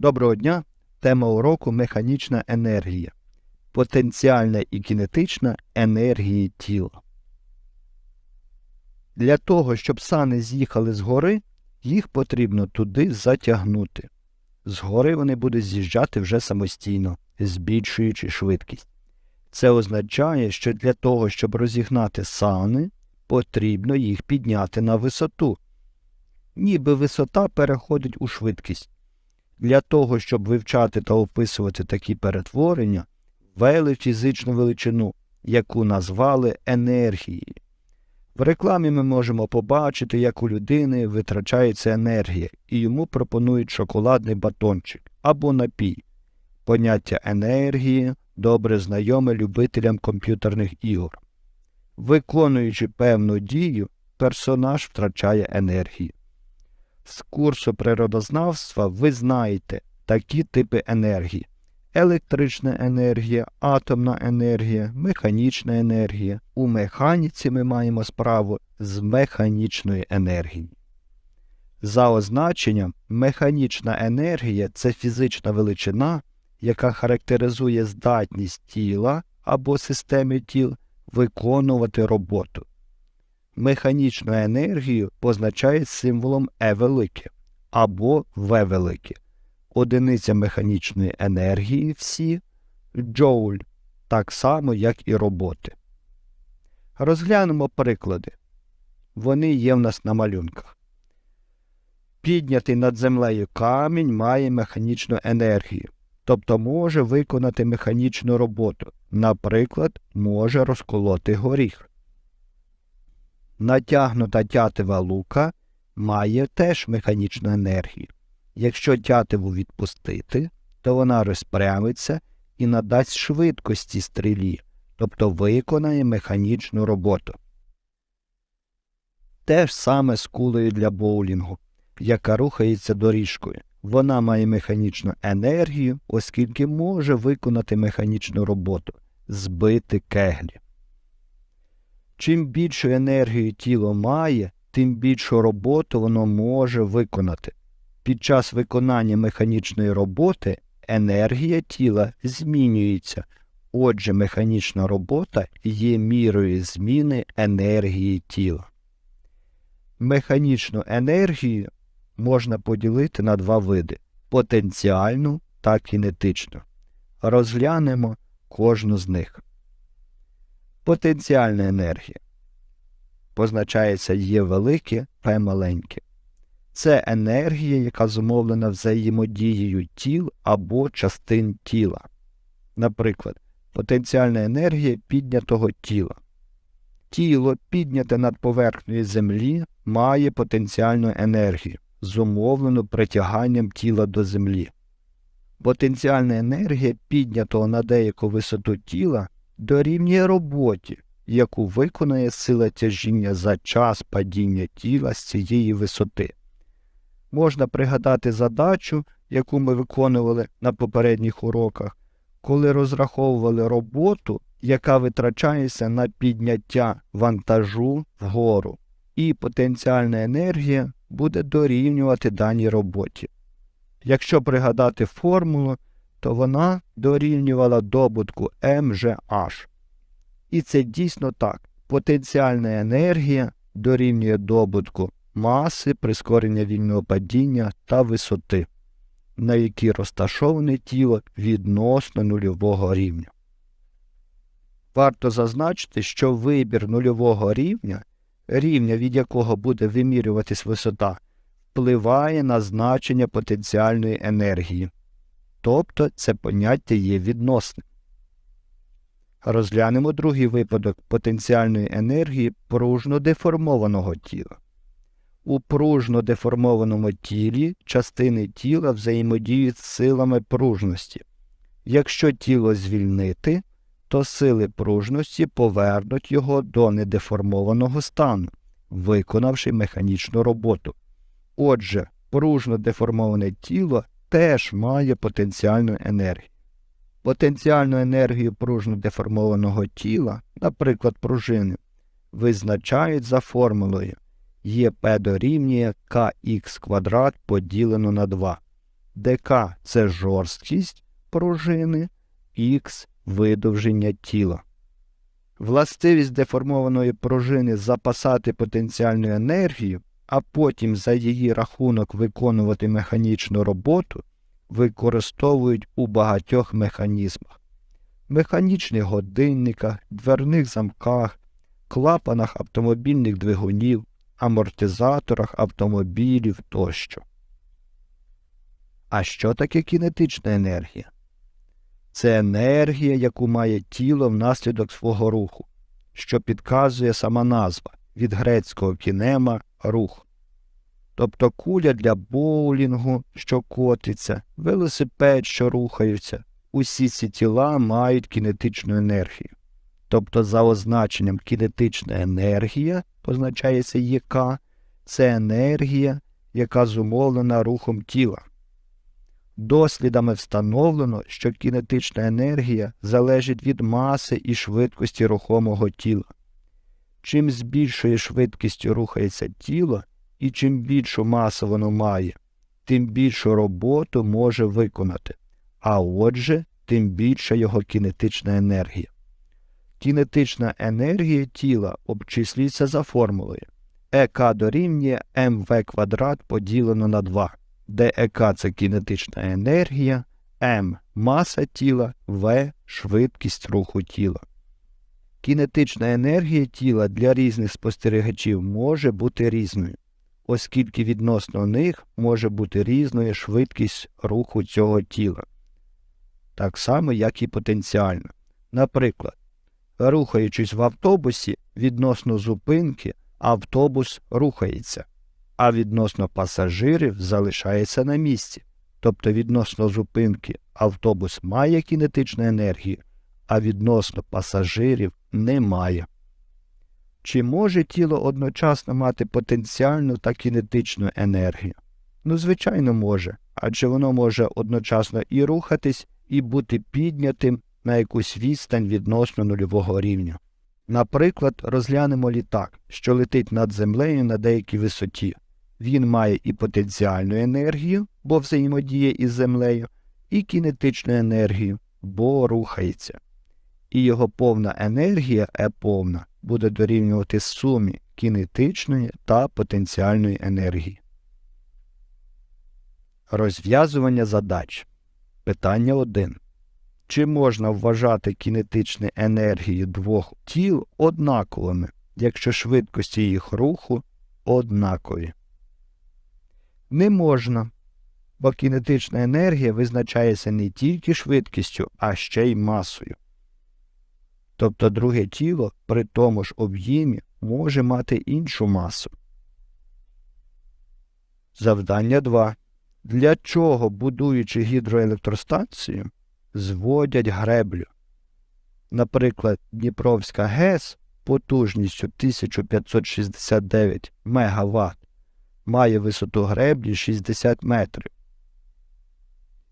Доброго дня! Тема уроку механічна енергія. Потенціальна і кінетична енергії тіла. Для того, щоб сани з'їхали з гори, їх потрібно туди затягнути. Згори вони будуть з'їжджати вже самостійно, збільшуючи швидкість. Це означає, що для того, щоб розігнати сани, потрібно їх підняти на висоту. Ніби висота переходить у швидкість. Для того, щоб вивчати та описувати такі перетворення, ввели фізичну величину, яку назвали енергією. В рекламі ми можемо побачити, як у людини витрачається енергія, і йому пропонують шоколадний батончик або напій. Поняття енергії добре знайоме любителям комп'ютерних ігор. Виконуючи певну дію, персонаж втрачає енергію. З курсу природознавства ви знаєте такі типи енергії: електрична енергія, атомна енергія, механічна енергія. У механіці ми маємо справу з механічною енергією. За означенням, механічна енергія це фізична величина, яка характеризує здатність тіла або системи тіл виконувати роботу. Механічну енергію позначають символом Е велике або В велике. Одиниця механічної енергії всі джоуль, так само, як і роботи. Розглянемо приклади. Вони є в нас на малюнках. Піднятий над землею камінь має механічну енергію, тобто може виконати механічну роботу, наприклад, може розколоти горіх. Натягнута тятива лука має теж механічну енергію. Якщо тятиву відпустити, то вона розпрямиться і надасть швидкості стрілі, тобто виконає механічну роботу. Те ж саме з кулею для боулінгу, яка рухається доріжкою. Вона має механічну енергію, оскільки може виконати механічну роботу збити кеглі. Чим більшу енергію тіло має, тим більшу роботу воно може виконати. Під час виконання механічної роботи енергія тіла змінюється, отже, механічна робота є мірою зміни енергії тіла. Механічну енергію можна поділити на два види потенціальну та кінетичну. Розглянемо кожну з них. Потенціальна енергія позначається Є велике, П маленьке. Це енергія, яка зумовлена взаємодією тіл або частин тіла. Наприклад, потенціальна енергія піднятого тіла. Тіло, підняте над поверхнею Землі, має потенціальну енергію, зумовлену притяганням тіла до Землі. Потенціальна енергія піднятого на деяку висоту тіла дорівнює роботі, яку виконує сила тяжіння за час падіння тіла з цієї висоти. Можна пригадати задачу, яку ми виконували на попередніх уроках, коли розраховували роботу, яка витрачається на підняття вантажу вгору, і потенціальна енергія буде дорівнювати даній роботі. Якщо пригадати формулу, то вона дорівнювала добутку МЖH. І це дійсно так. Потенціальна енергія дорівнює добутку маси, прискорення вільного падіння та висоти, на якій розташоване тіло відносно нульового рівня. Варто зазначити, що вибір нульового рівня, рівня від якого буде вимірюватись висота, впливає на значення потенціальної енергії, тобто це поняття є відносним. Розглянемо другий випадок потенціальної енергії пружно деформованого тіла. У пружно деформованому тілі частини тіла взаємодіють з силами пружності. Якщо тіло звільнити, то сили пружності повернуть його до недеформованого стану, виконавши механічну роботу. Отже, пружно деформоване тіло теж має потенціальну енергію. Потенціальну енергію пружно деформованого тіла, наприклад, пружини, визначають за формулою ЄП дорівнює КХ квадрат поділено на 2, ДК це жорсткість пружини, Х видовження тіла. Властивість деформованої пружини запасати потенціальну енергію, а потім за її рахунок виконувати механічну роботу, використовують у багатьох механізмах механічних годинниках, дверних замках, клапанах автомобільних двигунів, амортизаторах автомобілів тощо. А що таке кінетична енергія? Це енергія, яку має тіло внаслідок свого руху, що підказує сама назва від грецького кінема рух. Тобто куля для боулінгу, що котиться, велосипед, що рухається, усі ці тіла мають кінетичну енергію. Тобто, за означенням кінетична енергія, позначається ЄК, це енергія, яка зумовлена рухом тіла. Дослідами встановлено, що кінетична енергія залежить від маси і швидкості рухомого тіла. Чим з більшою швидкістю рухається тіло і чим більшу масу воно має, тим більшу роботу може виконати, а отже, тим більша його кінетична енергія. Кінетична енергія тіла обчислюється за формулою ЕК дорівнює МВ квадрат поділено на 2 де ЕК це кінетична енергія, М маса тіла, В швидкість руху тіла. Кінетична енергія тіла для різних спостерігачів може бути різною, оскільки відносно них може бути різною швидкість руху цього тіла, так само, як і потенціальна. Наприклад, рухаючись в автобусі відносно зупинки, автобус рухається а відносно пасажирів залишається на місці. Тобто відносно зупинки автобус має кінетичну енергію, а відносно пасажирів немає. Чи може тіло одночасно мати потенціальну та кінетичну енергію? Ну, звичайно, може, адже воно може одночасно і рухатись, і бути піднятим на якусь відстань відносно нульового рівня. Наприклад, розглянемо літак, що летить над землею на деякій висоті. Він має і потенціальну енергію, бо взаємодіє із землею, і кінетичну енергію, бо рухається. І його повна енергія е повна буде дорівнювати сумі кінетичної та потенціальної енергії. Розв'язування задач. Питання 1. Чи можна вважати кінетичні енергії двох тіл однаковими, якщо швидкості їх руху однакові? не можна, бо кінетична енергія визначається не тільки швидкістю, а ще й масою. Тобто друге тіло при тому ж об'ємі може мати іншу масу. Завдання 2. Для чого, будуючи гідроелектростанцію, зводять греблю? Наприклад, Дніпровська ГЕС потужністю 1569 МВт має висоту греблі 60 метрів.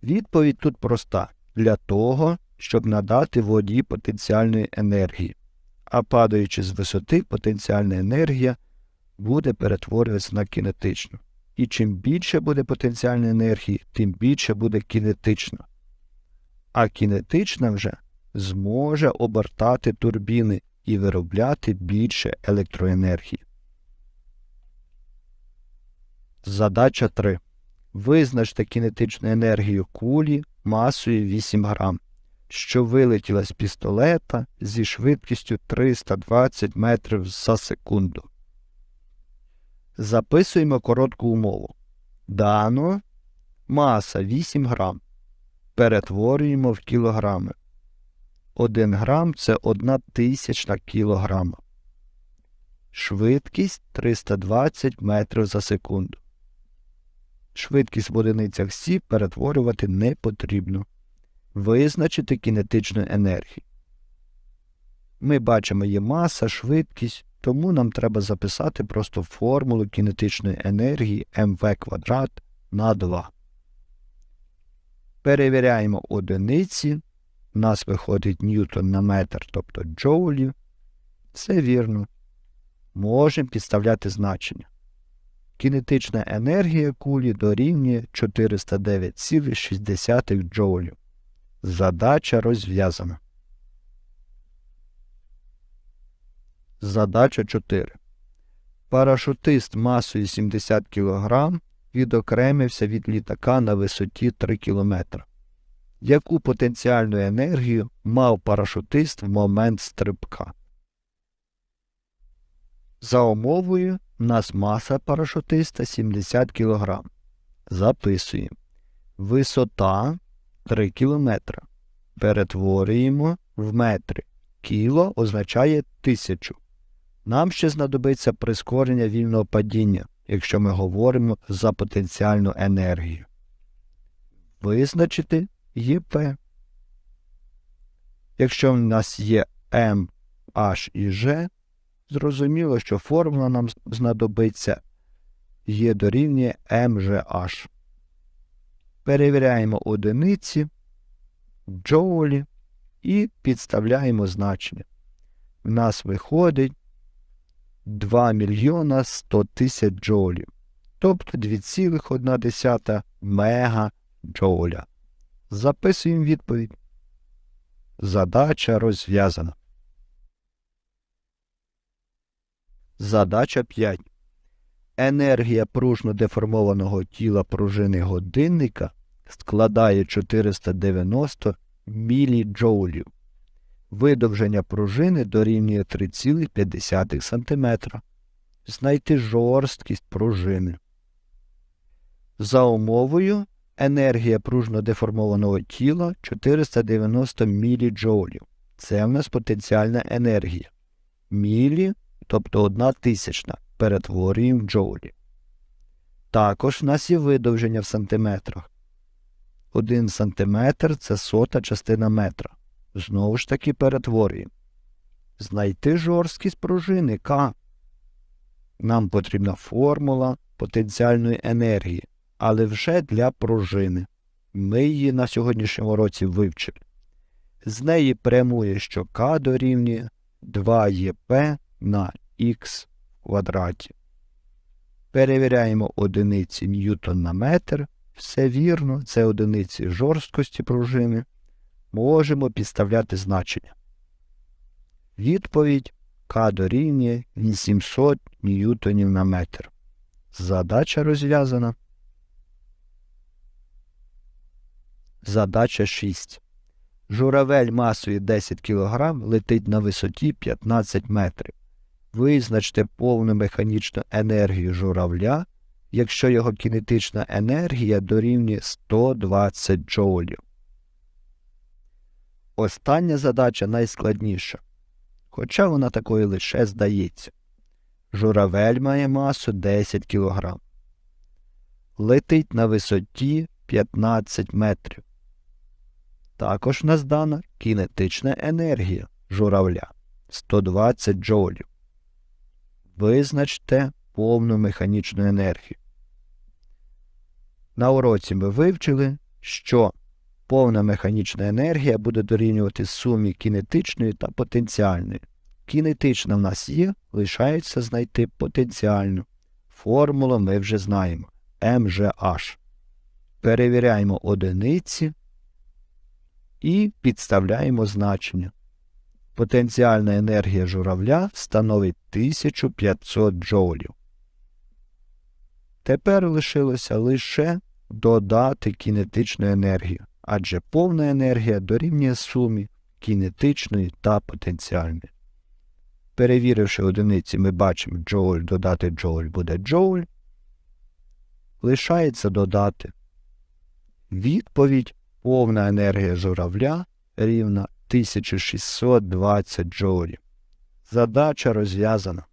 Відповідь тут проста для того, щоб надати воді потенціальної енергії, а падаючи з висоти, потенціальна енергія буде перетворюватися на кінетичну. І чим більше буде потенціальної енергії, тим більше буде кінетична. А кінетична вже зможе обертати турбіни і виробляти більше електроенергії. Задача 3. Визначте кінетичну енергію кулі масою 8 грам, що вилетіла з пістолета зі швидкістю 320 метрів за секунду. Записуємо коротку умову. Дано маса 8 грам. Перетворюємо в кілограми. 1 грам це 1 тисячна кілограма. Швидкість 320 метрів за секунду. Швидкість в одиницях Сі перетворювати не потрібно. Визначити кінетичну енергію. Ми бачимо її маса, швидкість, тому нам треба записати просто формулу кінетичної енергії МВ квадрат на 2. Перевіряємо одиниці. У нас виходить ньютон на метр, тобто джоулів. Все вірно. Можемо підставляти значення. Кінетична енергія кулі дорівнює 409,6 джоулів. Задача розв'язана. Задача 4. Парашутист масою 70 кг відокремився від літака на висоті 3 км. Яку потенціальну енергію мав парашутист в момент стрибка? За умовою, у нас маса парашутиста 70 кг. Записуємо. Висота 3 км. Перетворюємо в метри. Кіло означає тисячу. Нам ще знадобиться прискорення вільного падіння, якщо ми говоримо за потенціальну енергію. Визначити ЄП. Якщо в нас є М, H і G, зрозуміло, що формула нам знадобиться Є дорівнює МЖH. Перевіряємо одиниці, джоулі і підставляємо значення. В нас виходить 2 мільйона 100 тисяч джоулів, тобто 2,1 мегаджоуля. Записуємо відповідь. Задача розв'язана. Задача 5. Енергія пружно деформованого тіла пружини годинника складає 490 міліджоулів. Видовження пружини дорівнює 3,5 см. Знайти жорсткість пружини. За умовою енергія пружно деформованого тіла 490 міліджоулів. Це в нас потенціальна енергія. Мілі, тобто одна тисячна, перетворюємо в джоулі. Також в нас є видовження в сантиметрах. 1 сантиметр це сота частина метра. Знову ж таки перетворюємо. Знайти жорсткість пружини К. Нам потрібна формула потенціальної енергії, але вже для пружини. Ми її на сьогоднішньому році вивчили. З неї прямує, що К дорівнює 2ЄП на х в квадраті. Перевіряємо одиниці ньютон на метр. Все вірно, це одиниці жорсткості пружини. Можемо підставляти значення. Відповідь К дорівнює 800 ньютонів на метр. Задача розв'язана. Задача 6. Журавель масою 10 кг летить на висоті 15 метрів. Визначте повну механічну енергію журавля, якщо його кінетична енергія дорівнює 120 джоулів. Остання задача найскладніша, хоча вона такою лише здається. Журавель має масу 10 кг. Летить на висоті 15 метрів. Також нас дана кінетична енергія журавля 120 джоулів. Визначте повну механічну енергію. На уроці ми вивчили, що повна механічна енергія буде дорівнювати сумі кінетичної та потенціальної. Кінетична в нас є, лишається знайти потенціальну. Формулу ми вже знаємо МЖH. Перевіряємо одиниці і підставляємо значення. Потенціальна енергія журавля становить 1500 джоулів. Тепер лишилося лише додати кінетичну енергію, адже повна енергія дорівнює сумі кінетичної та потенціальної. Перевіривши одиниці, ми бачимо джоуль додати джоуль буде джоуль. Лишається додати. Відповідь повна енергія журавля рівна 1620 джоулів. Задача розв'язана.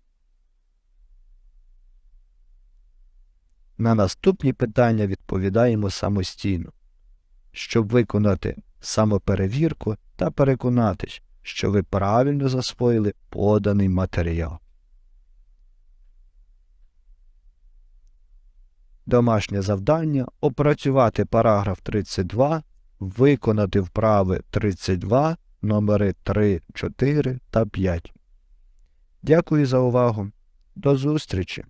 На наступні питання відповідаємо самостійно, щоб виконати самоперевірку та переконатись, що ви правильно засвоїли поданий матеріал. Домашнє завдання опрацювати параграф 32, виконати вправи 32, номери 3, 4 та 5. Дякую за увагу. До зустрічі!